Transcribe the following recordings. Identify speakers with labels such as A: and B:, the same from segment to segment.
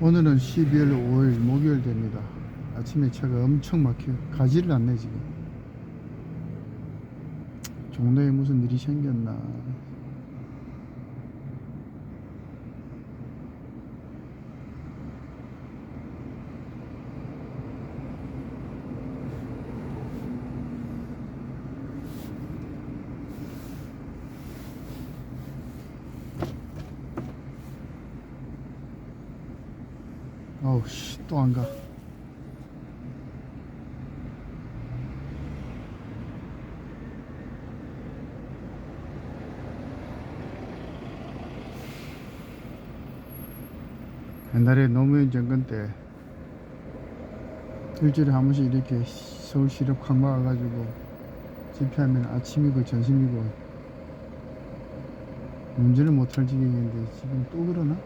A: 오늘은 12월 5일 목요일 됩니다. 아침에 차가 엄청 막혀 가지를 않네 지금. 종로에 무슨 일이 생겼나. 어우 씨 또 안 가. 옛날에 노무현 정권 때 일주일에 한 번씩 이렇게 서울시립 확 막아가지고 집회하면 아침이고 점심이고 운전을 못할 지경인데 지금 또 그러나?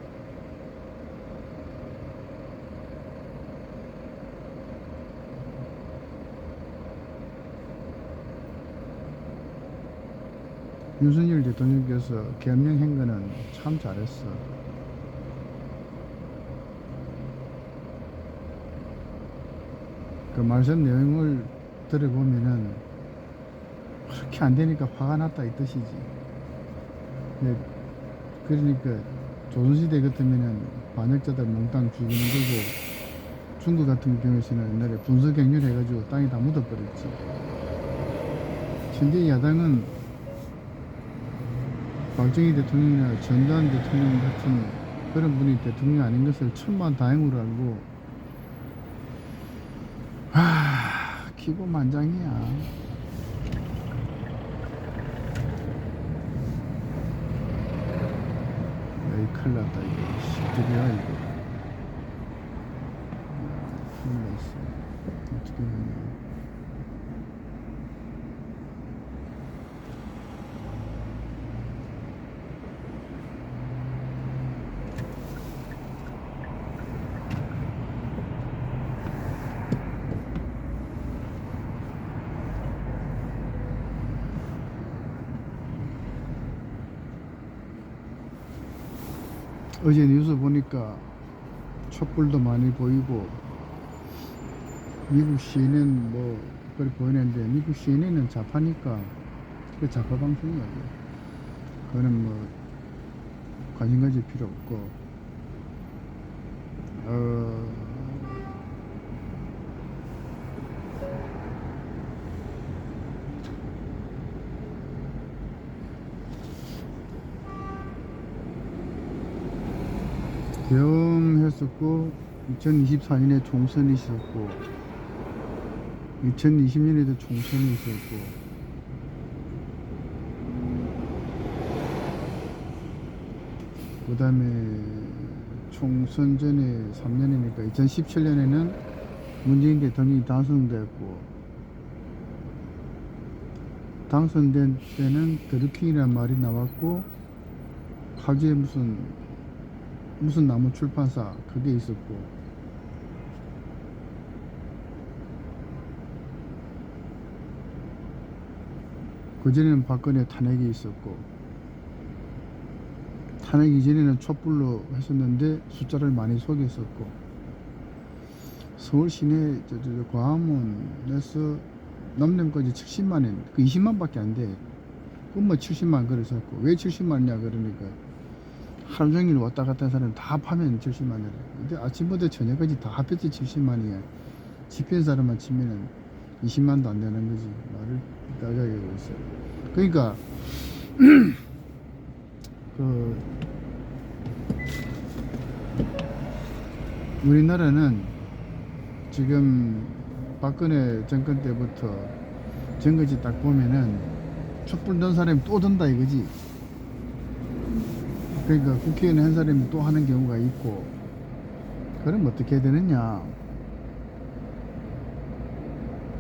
A: 윤석열 대통령께서 겸명한 거는 참 잘했어. 그 말씀 내용을 들어보면은 그렇게 안 되니까 화가 났다 이 뜻이지. 네, 그러니까 조선시대 같으면은 반역자들 몽땅 죽이는 거고 중국 같은 경우에는 옛날에 분수경률 해가지고 땅에 다 묻어버렸지. 현재 야당은 박정희 대통령이나 전두환 대통령 같은 그런 분이 대통령 아닌 것을 천만 다행으로 알고 하 기고만장이야. 에이 큰일 났다 이거. 시들이야 이거. 큰일 났어. 어떻게 하냐 어제 뉴스 보니까 촛불도 많이 보이고 미국 CNN 뭐 그걸 보이는데 미국 CNN은 좌파니까 그 좌파 방송이야 그거. 그거는 뭐 관심 가질 필요 없고 어 계엄했었고 2024년에 총선이 있었고 2020년에도 총선이 있었고. 그 다음에 총선 전에 3년이니까 2017년에는 문재인 대통령이 당선됐고 당선된 때는 드루킹이라는 말이 나왔고 파주에 무슨 무슨 나무 출판사 그게 있었고. 그전에는 박근혜 탄핵이 있었고 탄핵 이전에는 촛불로 했었는데 숫자를 많이 속였었고. 서울 시내 저, 저, 저 광화문에서 남lem까지 70만원 그 20만밖에 안돼. 그뭐 70만 그랬었고. 왜 70만이냐 그러니까 하루 종일 왔다 갔다 한 사람 다 파면 70만이래. 근데 아침부터 저녁까지 다 합해서 70만이야. 집행 사람만 치면은 20만도 안 되는 거지. 말을 나가게 하고 있어. 그러니까, 그, 우리나라는 지금 박근혜 정권 때부터 전거지 딱 보면은 촛불 든 사람이 또 든다 이거지. 그러니까 국회의원 한 사람이 또 하는 경우가 있고 그럼 어떻게 해야 되느냐?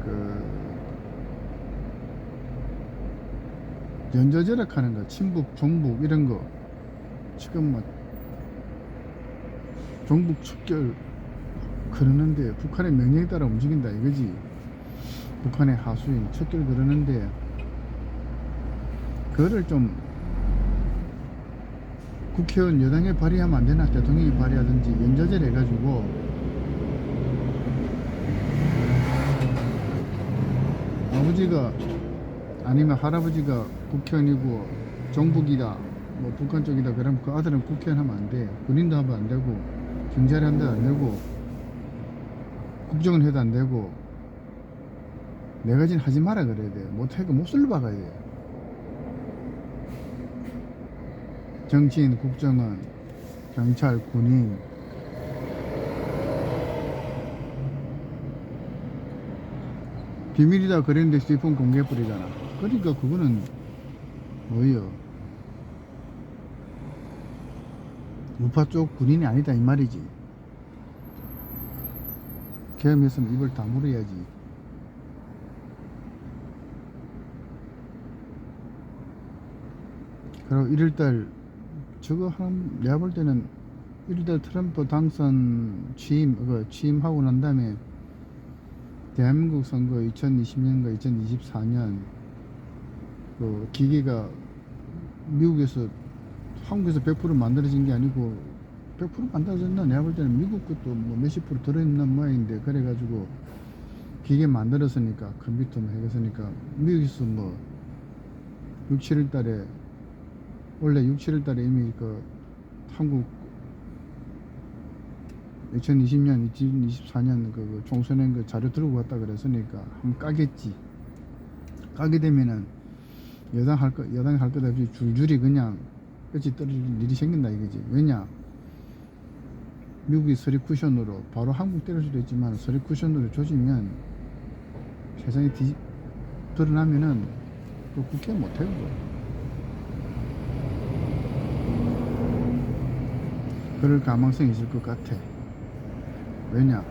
A: 그 연저절약 하는 거 친북 종북 이런 거. 지금 뭐 종북 척결 그러는데 북한의 명령에 따라 움직인다 이거지. 북한의 하수인 척결 그러는데 그거를 좀 국회의원 여당에 발의하면 안 되나 대통령이 발의하든지 연좌제를 해가지고 아버지가 아니면 할아버지가 국회의원이고 정북이다 뭐 북한 쪽이다 그러면 그 아들은 국회의원 하면 안 돼. 군인도 하면 안 되고 경찰이 한데도 안 되고 국정은 해도 안 되고 네 가지는 하지 마라 그래야 돼. 못하니까 목소리를 박아야 돼. 정치인, 국정원, 경찰, 군인 비밀이다 그랬는데 휴대폰 공개해버리잖아. 그러니까 그거는 뭐예요? 우파 쪽 군인이 아니다 이 말이지. 계엄했으면 입을 다물어야지. 그리고 1월달 저거 한 내가 볼 때는 1월달 트럼프 당선 취임 그 취임하고 난 다음에 대한민국 선거 2020년과 2024년 그 기계가 미국에서 한국에서 100% 만들어진 게 아니고 100% 만들어졌나? 내가 볼 때는 미국 것도 뭐 몇십 프로 들어있는 모양인데 그래가지고 기계 만들었으니까 컴퓨터 뭐 해겠으니까 미국에서 뭐 6, 7월 달에 원래 6, 7월 달에 이미 그 한국 2020년, 2024년 그, 그 총선행 그 자료 들고 왔다 그랬으니까 한번 까겠지. 까게 되면은 여당 할 거, 여당이 할것 없이 줄줄이 그냥 끝이 떨어질 일이 생긴다 이거지. 왜냐? 미국이 서리 쿠션으로 바로 한국 때릴 수도 있지만 서리 쿠션으로 조지면 세상이 뒤 드러나면은 그 국회 못해요. 그럴 가망성이 있을 것 같아. 왜냐?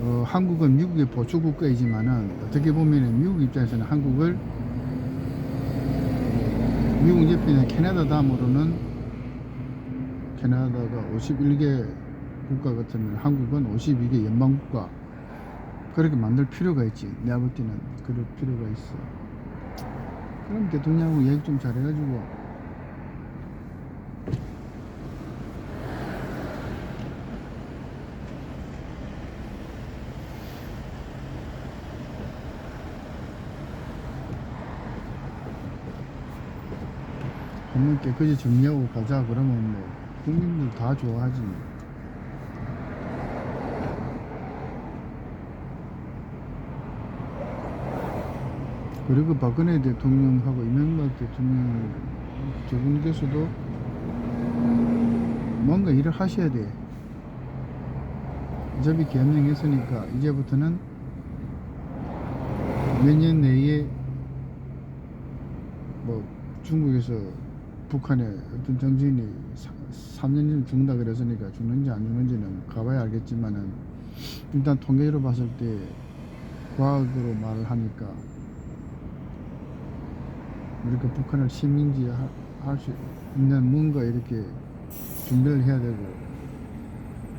A: 어, 한국은 미국의 보조 국가이지만은 어떻게 보면은 미국 입장에서는 한국을 미국 옆에 있는 캐나다 다음으로는 캐나다가 51개 국가 같으면 한국은 52개 연방 국가 그렇게 만들 필요가 있지. 내가 볼 때는 그럴 필요가 있어. 그럼 대통령하고 얘기 좀 잘해가지고 한번 깨끗이 정리하고 가자. 그러면 뭐 국민들 다 좋아하지. 그리고 박근혜 대통령하고 이명박 대통령 두 분께서도 뭔가 일을 하셔야 돼. 어차피 개명했으니까 이제부터는 몇 년 내에 뭐 중국에서 북한에 어떤 정치인이 3년 죽는다 그랬으니까 죽는지 안 죽는지는 가봐야 알겠지만은 일단 통계로 봤을 때 과학으로 말을 하니까 우리가 북한을 식민지 할 수 있는 뭔가 이렇게 준비를 해야 되고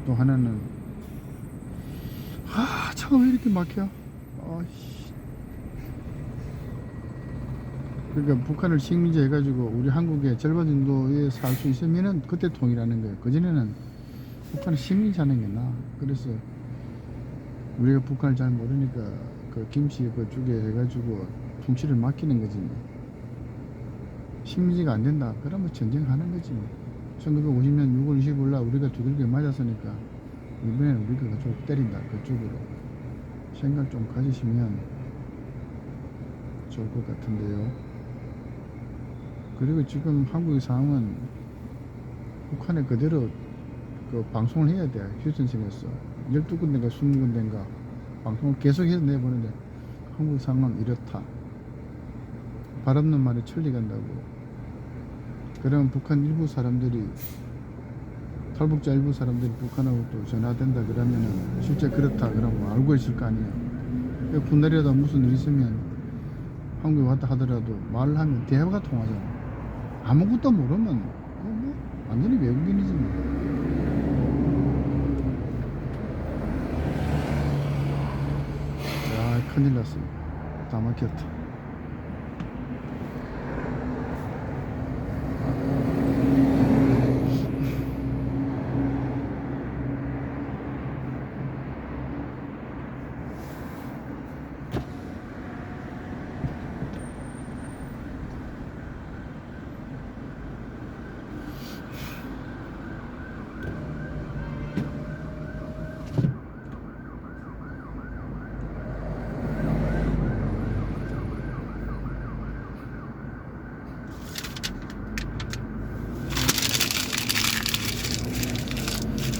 A: 또 하나는 아 차가 왜 이렇게 막혀? 아씨 그러니까 북한을 식민지 해가지고 우리 한국의 절반 정도에 살 수 있으면은 그때 통일하는 거예요. 그전에는 북한을 식민지 하는 게 나아. 그래서 우리가 북한을 잘 모르니까 그 김치 그쪽에 해가지고 통치를 맡기는 거지. 식민지가 안 된다. 그러면 전쟁하는 거지. 1950년 6월 25일 날 우리가 두들겨 맞았으니까 이번에는 우리가 그쪽 때린다. 그쪽으로. 생각 좀 가지시면 좋을 것 같은데요. 그리고 지금 한국의 상황은 북한에 그대로 그 방송을 해야 돼. 휴전선에서. 12군데인가 20군데인가 방송을 계속해서 내보는데 한국 상황은 이렇다. 바람는 말에 천리 간다고. 그러면 북한 일부 사람들이 탈북자 일부 사람들이 북한하고 또 전화된다 그러면은 실제 그렇다 그러면 알고 있을 거 아니에요. 분날이라도 무슨 일 있으면 한국에 왔다 하더라도 말을 하면 대화가 통하잖아. 아무것도 모르면 어, 뭐 완전히 외국인이지 뭐. 야 큰일 났어. 다 막혔다.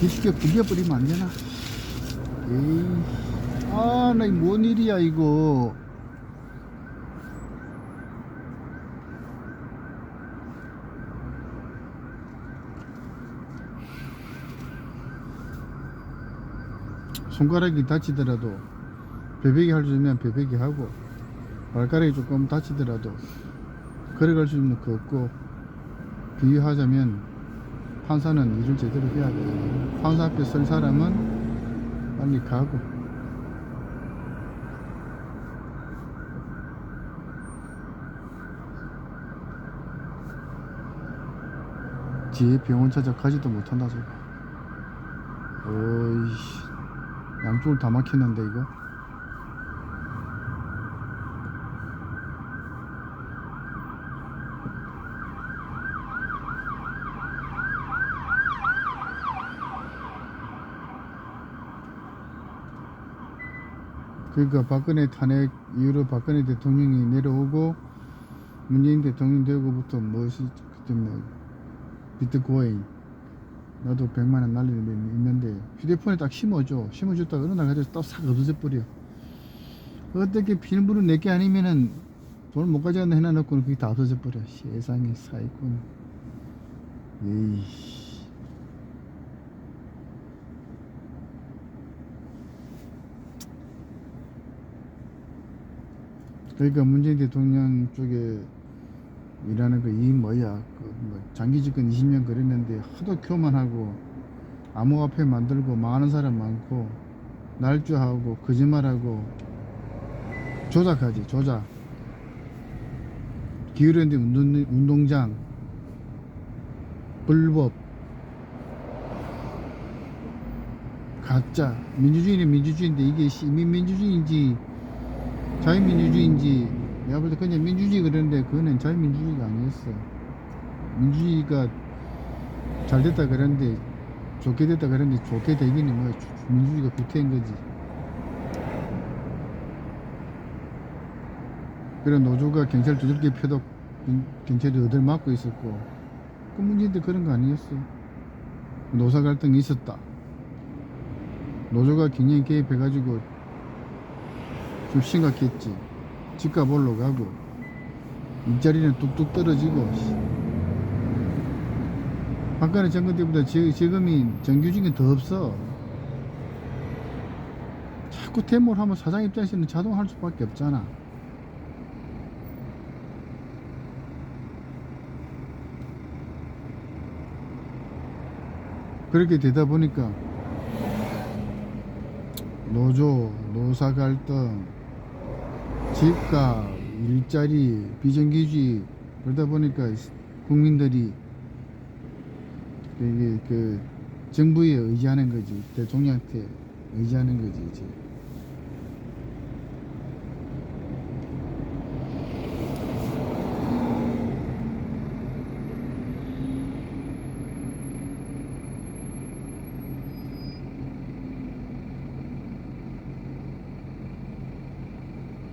A: 이렇게 구겨버리면 안 되나? 아, 나이뭔 일이야, 이거. 손가락이 다치더라도 베베기 할 수 있으면 베베기 하고 발가락이 조금 다치더라도 걸어갈 수 있는 거 없고 비유하자면 판사는 일을 제대로 해야 돼. 판사 앞에 설 사람은 빨리 가고. 뒤에 병원 찾아 가지도 못한다 저거. 어이씨. 양쪽을 다 막혔는데 이거 그러니까 박근혜 탄핵 이후로 박근혜 대통령이 내려오고 문재인 대통령 되고부터 무엇이 그때 뭐 비트코인 나도 100만 원 날리는 게 있는데 휴대폰에 딱 심어줘. 심어줬다가 어느 날 가지고 또싹 없어져 버려. 어떻게 비밀번호 내게 아니면은 돈을 못 가져간다 해놔놓고는 그게 다 없어져 버려. 세상에 사기꾼. 에이 그러니까 문재인 대통령 쪽에 일하는 그 이 뭐야 그 뭐 장기 집권 20년 그랬는데 하도 교만 하고 암호화폐 만들고 많은 사람 많고 날조하고 거짓말하고 조작하지 조작. 기울였는데 운동, 운동장 불법. 가짜. 민주주의는 민주주의인데 이게 시민민주주의인지 자유민주주의인지 내가 볼 때 그냥 민주주의 그랬는데 그거는 자유민주주의가 아니었어. 민주주의가 잘 됐다 그랬는데 좋게 됐다 그랬는데 좋게 되기는 뭐 민주주의가 구태인 거지. 그래 노조가 경찰 두들겨 펴도 경- 경찰이 어딜 막고 있었고 그 문제인데 그런 거 아니었어. 노사 갈등이 있었다. 노조가 굉장히 개입해 가지고 좀 심각했지. 집값 올라가고 일자리는 뚝뚝 떨어지고 씨. 박근혜 정권 때보다 지- 지금이 정규직이 더 없어. 자꾸 퇴모를 하면 사장 입장에서는 자동 할 수밖에 없잖아. 그렇게 되다 보니까 노조, 노사 갈등, 집값, 일자리, 비정규직 그러다 보니까 국민들이 이게 그 정부에 의지하는 거지 대통령한테 의지하는 거지 이제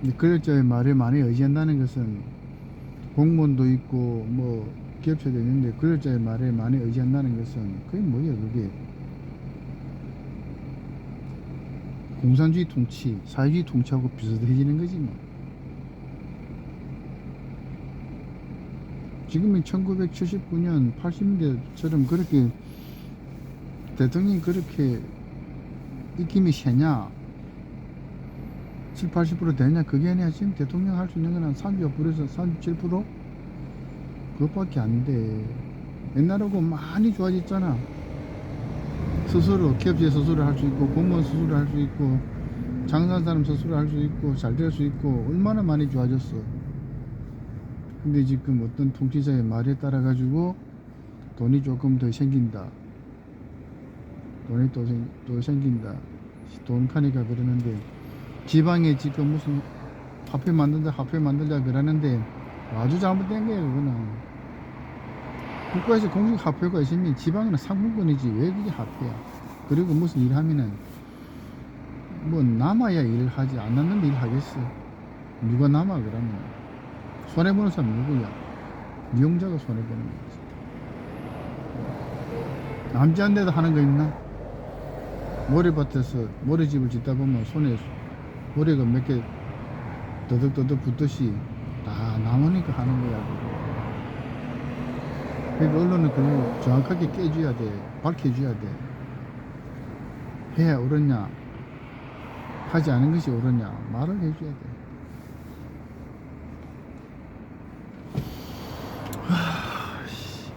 A: 이 권력자의 말에 많이 의지한다는 것은 공무원도 있고 뭐 기업체도 있는데 권력자의 말에 많이 의지한다는 것은 그게 뭐예요 그게? 공산주의 통치, 사회주의 통치하고 비슷해지는 거지 뭐. 지금이 1979년 80년대처럼 그렇게 대통령이 그렇게 입김이 세냐 7, 80% 되냐? 그게 아니야. 지금 대통령 할 수 있는 건 한 35%에서 37% 그것밖에 안 돼. 옛날하고 많이 좋아졌잖아. 스스로 기업체 스스로 할 수 있고 공무원 스스로 할 수 있고 장사하는 사람 스스로 할 수 있고 잘 될 수 있고 얼마나 많이 좋아졌어. 근데 지금 어떤 통치자의 말에 따라 가지고 돈이 조금 더 생긴다. 돈이 또, 생, 또 생긴다. 돈 파니까 그러는데 지방에 지금 무슨 화폐 만든다 화폐 만들자 그러는데 아주 잘못된 거예요 그거는. 국가에서 공식 화폐가 있으면 지방에는 상품권이지 왜 그게 화폐야? 그리고 무슨 일 하면은 뭐 남아야 일을 하지 안 남는데 일 하겠어. 누가 남아 그러면? 손해보는 사람 누구야? 미용자가 손해보는 거지 않는데도 하는 거 있나? 모래밭에서 모래집을 짓다 보면 손에 모래가 몇 개 더덕더덕 붙듯이 다 남으니까 하는 거야. 그러니까 언론은 그걸 정확하게 깨줘야 돼. 밝혀줘야 돼. 해야 옳았냐, 하지 않은 것이 옳았냐, 말을 해줘야 돼. 하, 씨,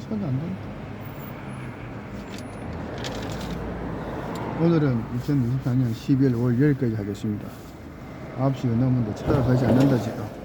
A: 손이 안 된다. 오늘은 2024년 12월 5일 여기까지 하겠습니다. 9시가 넘었는데 차가 가지 않는다 지금.